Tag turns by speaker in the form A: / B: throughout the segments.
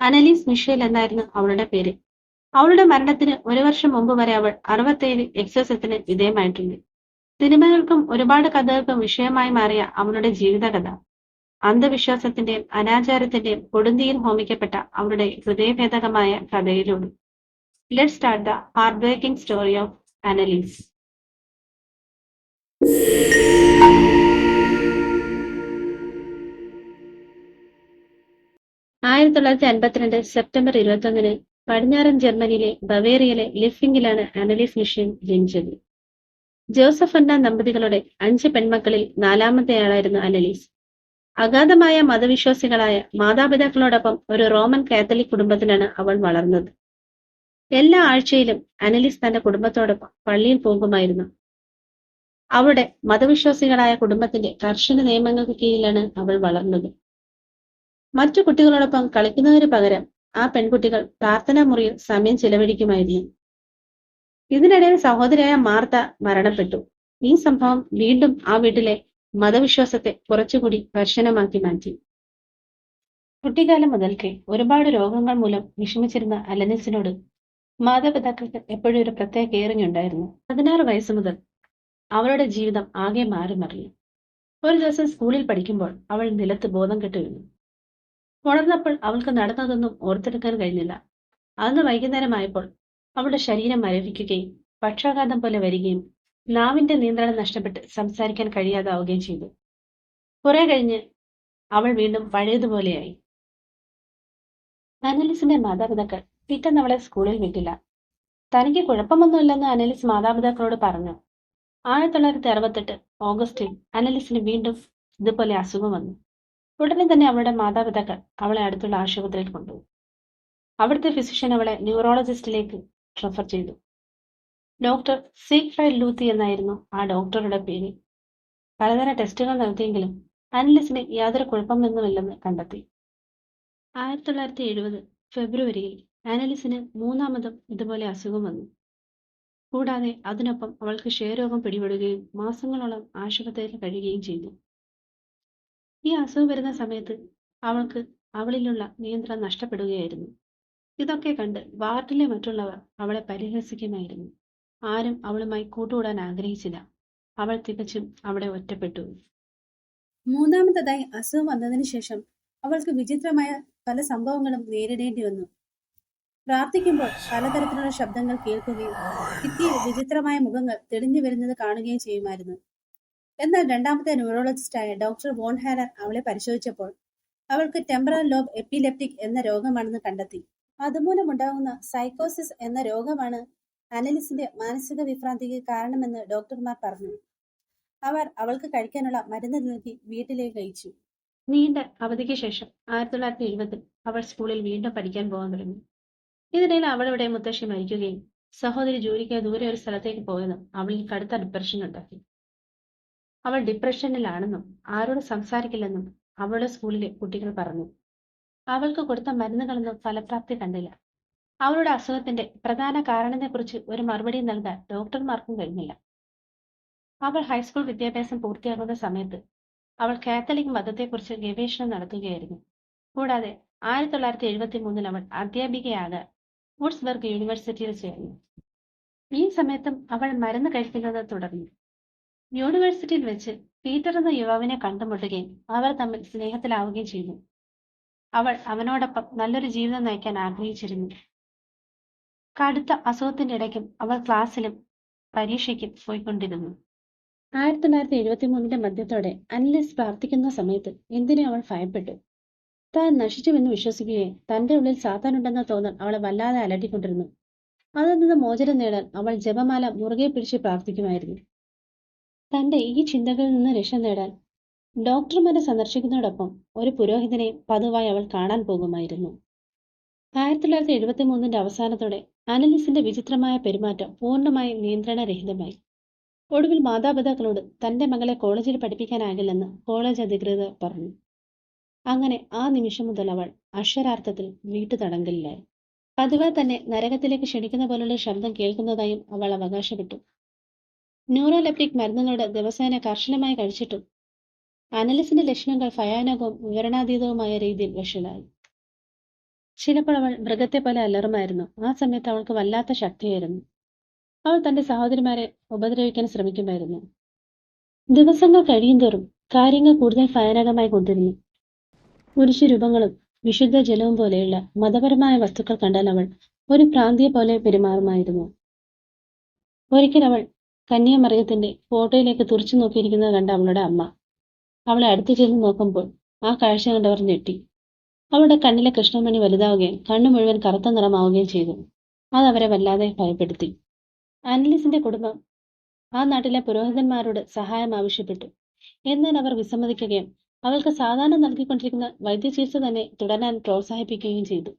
A: അനലീസ് Michel എന്നായിരുന്നു അവളുടെ പേര്. അവളുടെ മരണത്തിന് ഒരു വർഷം മുമ്പ് വരെ അവൾ അറുപത്തേഴ് എക്സസത്തിന് വിധേയമായിട്ടുണ്ട്. സിനിമകൾക്കും ഒരുപാട് കഥകൾക്കും വിഷയമായി മാറിയ അവളുടെ ജീവിതകഥ. അന്ധവിശ്വാസത്തിന്റെയും അനാചാരത്തിന്റെയും കൊടുന്തിയിൽ ഹോമിക്കപ്പെട്ട അവളുടെ ഹൃദയഭേദകമായ കഥയിലൂടെ. Let start the heart breaking story of Anneliese ആയിരത്തി തൊള്ളായിരത്തി അൻപത്തിരണ്ട് സെപ്റ്റംബർ ഇരുപത്തൊന്നിന് പടിഞ്ഞാറൻ ജർമ്മനിയിലെ ബവേറിയയിലെ ലിഫിംഗിലാണ് അനലീസ് മിഷൻ ജനിച്ചത്. ജോസഫ് അന്ന ദമ്പതികളുടെ അഞ്ച് പെൺമക്കളിൽ നാലാമത്തെയാളായിരുന്നു അനലീസ്. അഗാധമായ മതവിശ്വാസികളായ മാതാപിതാക്കളോടൊപ്പം ഒരു റോമൻ കാത്തലിക് കുടുംബത്തിലാണ് അവൾ വളർന്നത്. എല്ലാ ആഴ്ചയിലും അനലീസ് തന്റെ കുടുംബത്തോടൊപ്പം പള്ളിയിൽ പോകുമായിരുന്നു. അവളുടെ മതവിശ്വാസികളായ കുടുംബത്തിന്റെ കർശന നിയമങ്ങൾക്ക് കീഴിലാണ് അവൾ വളർന്നത്. മറ്റു കുട്ടികളോടൊപ്പം കളിക്കുന്നതിന് പകരം ആ പെൺകുട്ടികൾ പ്രാർത്ഥനാ മുറിയിൽ സമയം ചിലവഴിക്കുമായിരുന്നു. ഇതിനിടയിൽ സഹോദരിയായ മാർത്ത മരണപ്പെട്ടു. ഈ സംഭവം വീണ്ടും ആ വീട്ടിലെ മതവിശ്വാസത്തെ കുറച്ചുകൂടി കർശനമാക്കി മാറ്റി. കുട്ടിക്കാലം മുതൽക്കേ ഒരുപാട് രോഗങ്ങൾ മൂലം വിഷമിച്ചിരുന്ന അലനിസിനോട് മാതാപിതാക്കൾക്ക് എപ്പോഴും ഒരു പ്രത്യേക കെയറിംഗ് ഉണ്ടായിരുന്നു. പതിനാറ് വയസ്സ് മുതൽ അവളുടെ ജീവിതം ആകെ മാറി മറിഞ്ഞു ഒരു ദിവസം സ്കൂളിൽ പഠിക്കുമ്പോൾ അവൾ നിലത്ത് ബോധം കെട്ടു വീണു ഉണർന്നപ്പോൾ അവൾക്ക് നടന്നതൊന്നും ഓർത്തെടുക്കാൻ കഴിഞ്ഞില്ല. അന്ന് വൈകുന്നേരമായപ്പോൾ അവളുടെ ശരീരം മരവിക്കുകയും പക്ഷാഘാതം പോലെ വരികയും നാവിന്റെ നിയന്ത്രണം നഷ്ടപ്പെട്ട് സംസാരിക്കാൻ കഴിയാതാവുകയും ചെയ്തു. കുറെ കഴിഞ്ഞ് അവൾ വീണ്ടും പഴയതുപോലെയായി. അനലിസിന്റെ മാതാപിതാക്കൾ പിറ്റേന്ന് അവളെ സ്കൂളിൽ വിട്ടില്ല. തനിക്ക് കുഴപ്പമൊന്നുമില്ലെന്ന് അനലിസ് മാതാപിതാക്കളോട് പറഞ്ഞു. ആയിരത്തി തൊള്ളായിരത്തി അറുപത്തെട്ട് ഓഗസ്റ്റിൽ അനലിസിന് വീണ്ടും ഇതുപോലെ അസുഖം വന്നു. ഉടനെ തന്നെ അവളുടെ മാതാപിതാക്കൾ അവളെ അടുത്തുള്ള ആശുപത്രിയിൽ കൊണ്ടുപോയി. അവിടുത്തെ ഫിസിഷ്യൻ അവളെ ന്യൂറോളജിസ്റ്റിലേക്ക് റെഫർ ചെയ്തു. ഡോക്ടർ സീക്രൈഡ് ലൂത്തി എന്നായിരുന്നു ആ ഡോക്ടറുടെ പേര്. പലതരം ടെസ്റ്റുകൾ നടത്തിയെങ്കിലും അനലിസിന് യാതൊരു കുഴപ്പമൊന്നുമില്ലെന്ന് കണ്ടെത്തി. ആയിരത്തി തൊള്ളായിരത്തി എഴുപത് ഫെബ്രുവരിയിൽ ആനലിസിന് മൂന്നാമതും ഇതുപോലെ അസുഖം വന്നു. കൂടാതെ അതിനൊപ്പം അവൾക്ക് ക്ഷയരോഗം പിടിപെടുകയും മാസങ്ങളോളം ആശുപത്രിയിൽ കഴിയുകയും ചെയ്തു. ഈ അസുഖം വരുന്ന സമയത്ത് അവൾക്ക് അവളിലുള്ള നിയന്ത്രണം നഷ്ടപ്പെടുകയായിരുന്നു. ഇതൊക്കെ കണ്ട് വാർഡിലെ മറ്റുള്ളവർ അവളെ പരിഹസിക്കുമായിരുന്നു ആരും അവളുമായി കൂട്ടുകൂടാൻ ആഗ്രഹിച്ചില്ല. അവൾ തികച്ചും അവിടെ ഒറ്റപ്പെട്ടു.
B: മൂന്നാമത്തതായി അസുഖം വന്നതിന് ശേഷം അവൾക്ക് വിചിത്രമായ പല സംഭവങ്ങളും നേരിടേണ്ടി വന്നു. പ്രാർത്ഥിക്കുമ്പോൾ പലതരത്തിലുള്ള ശബ്ദങ്ങൾ കേൾക്കുകയും വിചിത്രമായ മുഖങ്ങൾ തെളിഞ്ഞു വരുന്നത് കാണുകയും ചെയ്യുമായിരുന്നു. എന്നാൽ രണ്ടാമത്തെ ന്യൂറോളജിസ്റ്റായ ഡോക്ടർ വോൺ ഹാരർ അവളെ പരിശോധിച്ചപ്പോൾ അവൾക്ക് ടെമ്പറൽ ലോബ് എപ്പിലെപ്റ്റിക് എന്ന രോഗമാണെന്ന് കണ്ടെത്തി. അതുമൂലമുണ്ടാകുന്ന സൈക്കോസിസ് എന്ന രോഗമാണ് അനലിസിന്റെ മാനസിക വിഭ്രാന്തിക്ക് കാരണമെന്ന് ഡോക്ടർമാർ പറഞ്ഞു. അവർ അവൾക്ക് കഴിക്കാനുള്ള മരുന്ന് നൽകി വീട്ടിലേക്ക് കഴിച്ചു
A: നീണ്ട അവധിക്ക് ശേഷം ആയിരത്തി തൊള്ളായിരത്തി എഴുപതിൽ അവൾ സ്കൂളിൽ വീണ്ടും പഠിക്കാൻ പോകാൻ തുടങ്ങി. ഇതിനിടയിൽ അവളിവിടെ മുത്തശ്ശി മരിക്കുകയും സഹോദരി ജോലിക്ക് ദൂരെ ഒരു സ്ഥലത്തേക്ക് പോയെന്നും അവളിൽ കടുത്ത ഡിപ്രഷൻ ഉണ്ടാക്കി. അവൾ ഡിപ്രഷനിലാണെന്നും ആരോട് സംസാരിക്കില്ലെന്നും അവളുടെ സ്കൂളിലെ കുട്ടികൾ പറഞ്ഞു. അവൾക്ക് കൊടുത്ത മരുന്നുകളൊന്നും ഫലപ്രാപ്തി കണ്ടില്ല. അവളുടെ അസുഖത്തിന്റെ പ്രധാന കാരണത്തെക്കുറിച്ച് ഒരു മറുപടി നൽകാൻ ഡോക്ടർമാർക്കും കഴിഞ്ഞില്ല. അവൾ ഹൈസ്കൂൾ വിദ്യാഭ്യാസം പൂർത്തിയാകുന്ന സമയത്ത് അവൾ കാത്തലിക് മതത്തെക്കുറിച്ച് ഗവേഷണം നടത്തുകയായിരുന്നു. കൂടാതെ ആയിരത്തി തൊള്ളായിരത്തി എഴുപത്തി മൂന്നിൽ അവൾ അധ്യാപികയാകാൻ വുഡ്സ്ബർഗ് യൂണിവേഴ്സിറ്റിയിൽ ചേർന്നു. ഈ സമയത്തും അവൾ മരുന്ന് കഴിക്കുന്നത് തുടർന്നു. യൂണിവേഴ്സിറ്റിയിൽ വെച്ച് പീറ്റർ എന്ന യുവാവിനെ കണ്ടുമുട്ടുകയും അവർ തമ്മിൽ സ്നേഹത്തിലാവുകയും ചെയ്തു. അവൾ അവനോടൊപ്പം നല്ലൊരു ജീവിതം നയിക്കാൻ ആഗ്രഹിച്ചിരുന്നു. കടുത്ത അസുഖത്തിന്റെ ഇടയ്ക്കും അവൾ ക്ലാസ്സിലും പരീക്ഷയ്ക്കും പോയിക്കൊണ്ടിരുന്നു. ആയിരത്തി തൊള്ളായിരത്തി എഴുപത്തി മൂന്നിന്റെ മധ്യത്തോടെ അനലിസ് പ്രാർത്ഥിക്കുന്ന സമയത്ത് എന്തിനെ അവൾ ഭയപ്പെട്ടു? താൻ നശിച്ചുവെന്ന് വിശ്വസിക്കുകയും തന്റെ ഉള്ളിൽ സാത്താനുണ്ടെന്ന തോന്നൽ അവളെ വല്ലാതെ അലട്ടിക്കൊണ്ടിരുന്നു. അതിൽ നിന്ന് മോചനം നേടാൻ അവൾ ജപമാല മുറുകെ പിടിച്ച് പ്രാർത്ഥിക്കുമായിരുന്നു. തന്റെ ഈ ചിന്തകളിൽ നിന്ന് രക്ഷ നേടാൻ ഡോക്ടർമാരെ സന്ദർശിക്കുന്നതോടൊപ്പം ഒരു പുരോഹിതനെ പതിവായി അവൾ കാണാൻ പോകുമായിരുന്നു. ആയിരത്തി തൊള്ളായിരത്തി എഴുപത്തി മൂന്നിന്റെ അവസാനത്തോടെ അനലിസിന്റെ വിചിത്രമായ പെരുമാറ്റം പൂർണമായും നിയന്ത്രണരഹിതമായി. ഒടുവിൽ മാതാപിതാക്കളോട് തന്റെ മകളെ കോളേജിൽ പഠിപ്പിക്കാനാകില്ലെന്ന് കോളേജ് അധികൃതർ പറഞ്ഞു. അങ്ങനെ ആ നിമിഷം മുതൽ അവൾ അക്ഷരാർത്ഥത്തിൽ വീട്ടു തടങ്കലിലായി. പതിവായി തന്നെ നരകത്തിലേക്ക് ക്ഷണിക്കുന്ന പോലുള്ള ശബ്ദം കേൾക്കുന്നതായും അവൾ അവകാശപ്പെട്ടു. ന്യൂറോലെപ്റ്റിക് മരുന്നുകളുടെ ദിവസേന കർശനമായി കഴിച്ചിട്ടും അനലിസിന്റെ ലക്ഷണങ്ങൾ ഭയാനകവും വിവരണാതീതവുമായ രീതിയിൽ വഷളായി. ചിലപ്പോൾ അവൾ മൃഗത്തെ പോലെ അലറുമായിരുന്നു. ആ സമയത്ത് അവൾക്ക് വല്ലാത്ത ശക്തിയായിരുന്നു. അവൾ തന്റെ സഹോദരിമാരെ ഉപദ്രവിക്കാൻ ശ്രമിക്കുമായിരുന്നു. ദിവസങ്ങൾ കഴിയുന്തോറും കാര്യങ്ങൾ കൂടുതൽ ഭയാനകമായി കൊണ്ടിരുന്നു. പുരുഷ രൂപങ്ങളും വിശുദ്ധ ജലവും പോലെയുള്ള മതപരമായ വസ്തുക്കൾ കണ്ടാൽ അവൾ ഒരു പ്രാന്തിയെ പോലെ പെരുമാറുമായിരുന്നു. ഒരിക്കൽ അവൾ കന്യാമറിയത്തിന്റെ ഫോട്ടോയിലേക്ക് തുറച്ചു നോക്കിയിരിക്കുന്നത് കണ്ട അവളുടെ അമ്മ. അവളെ അടുത്തു ചെന്ന് നോക്കുമ്പോൾ ആ കാഴ്ച കണ്ടവർ ഞെട്ടി. അവളുടെ കണ്ണിലെ കൃഷ്ണമണി വലുതാവുകയും കണ്ണു മുഴുവൻ കറുത്ത നിറമാവുകയും ചെയ്തു. അത് അവരെ വല്ലാതെ ഭയപ്പെടുത്തി. അനലിസിന്റെ കുടുംബം ആ നാട്ടിലെ പുരോഹിതന്മാരോട് സഹായം ആവശ്യപ്പെട്ടു. എന്നാൽ അവർ വിസമ്മതിക്കുകയും അവൾക്ക് സാധാരണ നൽകിക്കൊണ്ടിരിക്കുന്ന വൈദ്യചികിത്സ തന്നെ തുടരാൻ പ്രോത്സാഹിപ്പിക്കുകയും ചെയ്തു.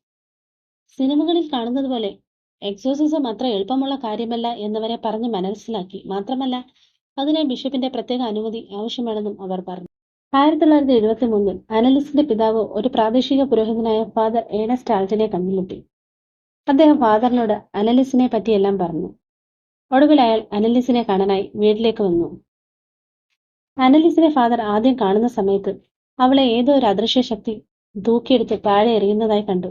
A: സിനിമകളിൽ കാണുന്നത് പോലെ എക്സോസിസം അത്ര എളുപ്പമുള്ള കാര്യമല്ല എന്നവരെ പറഞ്ഞ് മനസ്സിലാക്കി. മാത്രമല്ല അതിനായി ബിഷപ്പിന്റെ പ്രത്യേക അനുമതി ആവശ്യമാണെന്നും അവർ പറഞ്ഞു. ആയിരത്തി തൊള്ളായിരത്തി എഴുപത്തി മൂന്നിൽ അനലിസിന്റെ പിതാവ് ഒരു പ്രാദേശിക പുരോഹിതനായ ഫാദർ ഏണസ്റ്റ് ആൾട്ടിനെ കണ്ടുമുട്ടി. അദ്ദേഹം ഫാദറിനോട് അനലിസിനെ പറ്റിയെല്ലാം പറഞ്ഞു. ഒടുവിൽ അയാൾ അനലിസിനെ കാണാനായി വീട്ടിലേക്ക് വന്നു. അനലിസിനെ ഫാദർ ആദ്യം കാണുന്ന സമയത്ത് അവളെ ഏതോ ഒരു അദൃശ്യ ശക്തി തൂക്കിയെടുത്ത് താഴെ എറിയുന്നതായി കണ്ടു.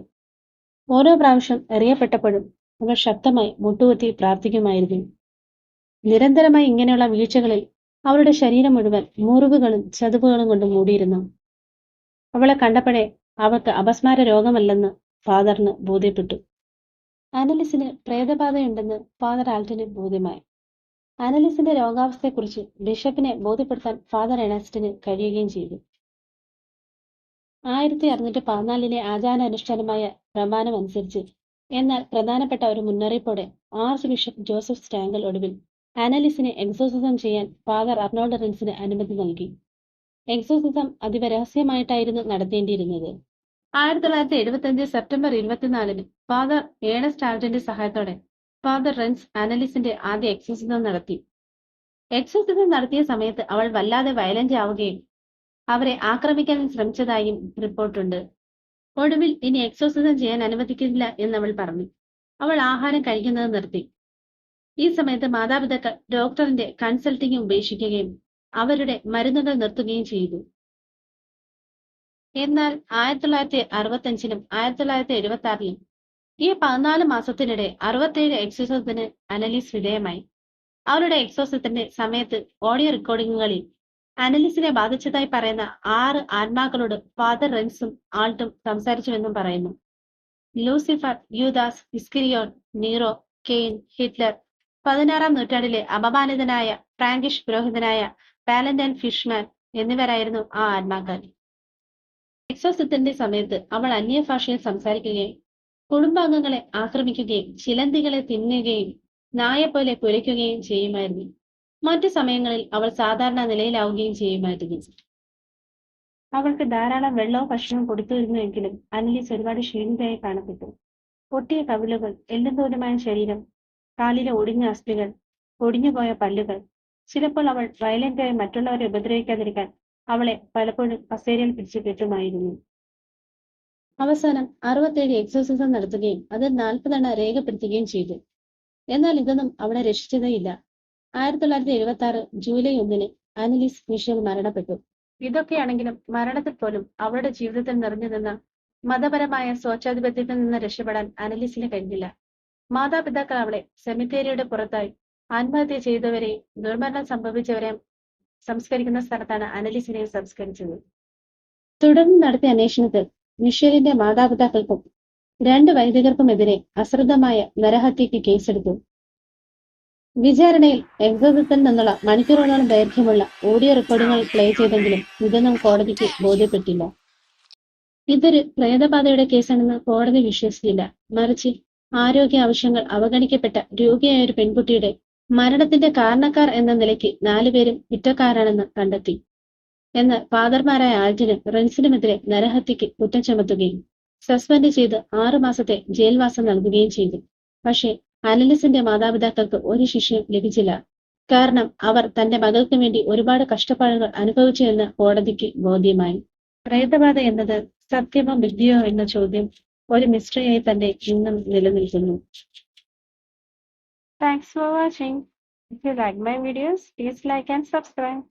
A: ഓരോ പ്രാവശ്യം എറിയപ്പെട്ടപ്പോഴും അവൾ ശക്തമായി മുട്ടുകുത്തി പ്രാർത്ഥിക്കുമായിരുന്നു. നിരന്തരമായി ഇങ്ങനെയുള്ള വീഴ്ചകളിൽ അവളുടെ ശരീരം മുഴുവൻ മുറിവുകളും ചതുവുകളും കൊണ്ട് മൂടിയിരുന്നു. അവളെ കണ്ടപ്പോഴേ അവൾക്ക് അപസ്മാര രോഗമല്ലെന്ന് ഫാദറിന് ബോധ്യപ്പെട്ടു. അനലിസിന് പ്രേതബാധയുണ്ടെന്ന് ഫാദർ ആൽറ്റിന് ബോധ്യമായി. അനലിസിന്റെ രോഗാവസ്ഥയെക്കുറിച്ച് ബിഷപ്പിനെ ബോധ്യപ്പെടുത്താൻ ഫാദർ എണസ്റ്റിന് കഴിയുകയും ചെയ്തു. ആയിരത്തി അറുന്നൂറ്റി പതിനാലിലെ ആചാരാനുഷ്ഠാനമായ പ്രമാണം അനുസരിച്ച് എന്നാൽ പ്രധാനപ്പെട്ട ഒരു മുന്നറിയിപ്പോടെ ആർച്ച് ബിഷപ്പ് ജോസഫ് സ്റ്റാങ്കൽ ഒടുവിൽ അനലിസിനെ എക്സോസിസം ചെയ്യാൻ ഫാദർ അർണോൾഡ് റിൻസിന് അനുമതി നൽകി. എക്സോസിസം അതീവ രഹസ്യമായിട്ടായിരുന്നു നടത്തേണ്ടിയിരുന്നത്. ആയിരത്തി തൊള്ളായിരത്തി എഴുപത്തി അഞ്ച് സെപ്റ്റംബർ ഇരുപത്തിനാലിന് ഫാദർ ഏണസ്റ്റ് ആൾട്ടിന്റെ സഹായത്തോടെ ഫാദർ റെൻസ് അനലിസിന്റെ ആദ്യ എക്സോസിസം നടത്തി. എക്സോസിസം നടത്തിയ സമയത്ത് അവൾ വല്ലാതെ വയലന്റ് ആവുകയും അവരെ ആക്രമിക്കാൻ ശ്രമിച്ചതായും റിപ്പോർട്ടുണ്ട്. ഒടുവിൽ ഇനി എക്സോസിസം ചെയ്യാൻ അനുവദിക്കില്ല എന്ന് അവൾ പറഞ്ഞു. അവൾ ആഹാരം കഴിക്കുന്നത് നിർത്തി. ഈ സമയത്ത് മാതാപിതാക്കൾ ഡോക്ടറിന്റെ കൺസൾട്ടിംഗ് ഉപേക്ഷിക്കുകയും അവരുടെ മരുന്നുകൾ നിർത്തുകയും ചെയ്തു. എന്നാൽ ആയിരത്തി തൊള്ളായിരത്തി അറുപത്തഞ്ചിലും ആയിരത്തി തൊള്ളായിരത്തി എഴുപത്തി ആറിലും ഈ പതിനാല് മാസത്തിനിടെ അറുപത്തേഴ് എക്സോസത്തിന് അനലിസ് വിധേയമായി. അവരുടെ എക്സോസത്തിന്റെ സമയത്ത് ഓഡിയോ റെക്കോർഡിങ്ങുകളിൽ അനലിസിനെ ബാധിച്ചതായി പറയുന്ന ആറ് ആത്മാക്കളോട് ഫാദർ റെൻസും ആൾട്ടും സംസാരിച്ചുവെന്നും പറയുന്നു. Lucifer Judas Iscariot Nero Cain Hitler. പതിനാറാം നൂറ്റാണ്ടിലെ അപമാനിതനായ ഫ്രാങ്കിഷ് പുരോഹിതനായ വാലന്റൈൻ ഫിഷ്മാൻ എന്നിവരായിരുന്നു ആ ആത്മാക്കൾ. എക്സോസത്തിന്റെ സമയത്ത് അവൾ അന്യഭാഷയിൽ സംസാരിക്കുകയും കുടുംബാംഗങ്ങളെ ആക്രമിക്കുകയും ചിലന്തികളെ തിന്നുകയും നായെപ്പോലെ പുരയ്ക്കുകയും ചെയ്യുമായിരുന്നു. മറ്റു സമയങ്ങളിൽ അവൾ സാധാരണ നിലയിലാവുകയും ചെയ്യുമായിരുന്നു. അവൾക്ക് ധാരാളം വെള്ളവും ഭക്ഷണവും കൊടുത്തിരുന്നുവെങ്കിലും അനലീസ് ഒരുപാട് ക്ഷീണിതയായി കാണപ്പെട്ടു. പൊട്ടിയ കവിളുകൾ എല്ലും തോലുമായ ശരീരം കാലിലെ ഒടിഞ്ഞ അസ്ഥികൾ ഒടിഞ്ഞുപോയ പല്ലുകൾ. ചിലപ്പോൾ അവൾ വയലന്റായി മറ്റുള്ളവരെ ഉപദ്രവിക്കാതിരിക്കാൻ അവളെ പലപ്പോഴും കസേരയിൽ പിടിച്ചു കെട്ടുമായിരുന്നു അവസാനം അറുപത്തേഴ് എക്സോസിസം നടത്തുകയും അത് നാൽപ്പതെണ്ണ രേഖപ്പെടുത്തുകയും ചെയ്തു. എന്നാൽ ഇതൊന്നും അവളെ രക്ഷിച്ചതേയില്ല. ആയിരത്തി തൊള്ളായിരത്തി എഴുപത്തി ആറ് ജൂലൈ ഒന്നിന് അനലിസ് മിഷേൽ മരണപ്പെട്ടു. ഇതൊക്കെയാണെങ്കിലും മരണത്തിൽ പോലും അവളുടെ ജീവിതത്തിൽ നിറഞ്ഞു നിന്ന മതപരമായ സ്വച്ഛാധിപത്യത്തിൽ നിന്ന് രക്ഷപ്പെടാൻ അനലിസിന് കഴിഞ്ഞില്ല. മാതാപിതാക്കൾ അവളെ സെമിത്തേരിയുടെ പുറത്തായി ആത്മഹത്യ ചെയ്തവരെയും ദുർമരണം സംഭവിച്ചവരെയും സംസ്കരിക്കുന്ന സ്ഥലത്താണ് അനലിസിനെ സംസ്കരിച്ചത്. തുടർന്ന് നടത്തിയ അന്വേഷണത്തിൽ മിഷേലിന്റെ മാതാപിതാക്കൾക്കും രണ്ട് വൈദികർക്കുമെതിരെ അശ്രദ്ധമായ നരഹത്യക്ക് കേസെടുത്തു. വിചാരണയിൽ എക്സസത്തിൽ നിന്നുള്ള മണിക്കൂറുകളോളം ദൈർഘ്യമുള്ള ഓഡിയോ റെക്കോർഡുകൾ പ്ലേ ചെയ്തെങ്കിലും ഇതൊന്നും കോടതിക്ക് ബോധ്യപ്പെട്ടില്ല. ഇതൊരു പ്രേതബാധയുടെ കേസാണെന്ന് കോടതി വിശ്വസിച്ചില്ല. മറിച്ച് ആരോഗ്യ ആവശ്യങ്ങൾ അവഗണിക്കപ്പെട്ട രോഗിയായ ഒരു പെൺകുട്ടിയുടെ മരണത്തിന്റെ കാരണക്കാർ എന്ന നിലയ്ക്ക് നാലുപേരും കുറ്റക്കാരാണെന്ന് കണ്ടെത്തി. എന്ന് ഫാദർമാരായ ആൽജിനും റെൻസിനുമെതിരെ നരഹത്യക്ക് കുറ്റം ചുമത്തുകയും സസ്പെൻഡ് ചെയ്ത് ആറുമാസത്തെ ജയിൽവാസം നൽകുകയും ചെയ്തു. പക്ഷേ അനലിസിന്റെ മാതാപിതാക്കൾക്ക് ഒരു ശിക്ഷയും ലഭിച്ചില്ല. കാരണം അവർ തന്റെ മകൾക്ക് വേണ്ടി ഒരുപാട് കഷ്ടപ്പാടുകൾ അനുഭവിച്ചു എന്ന് കോടതിക്ക് ബോധ്യമായി. പ്രേതബാധ എന്നത് സത്യമോ വിദ്യയോ എന്ന ചോദ്യം ഒരു മിസ്റ്ററിയായി തന്നെ ഇന്നും നിലനിൽക്കുന്നു. Thanks for watching if my videos please like and subscribe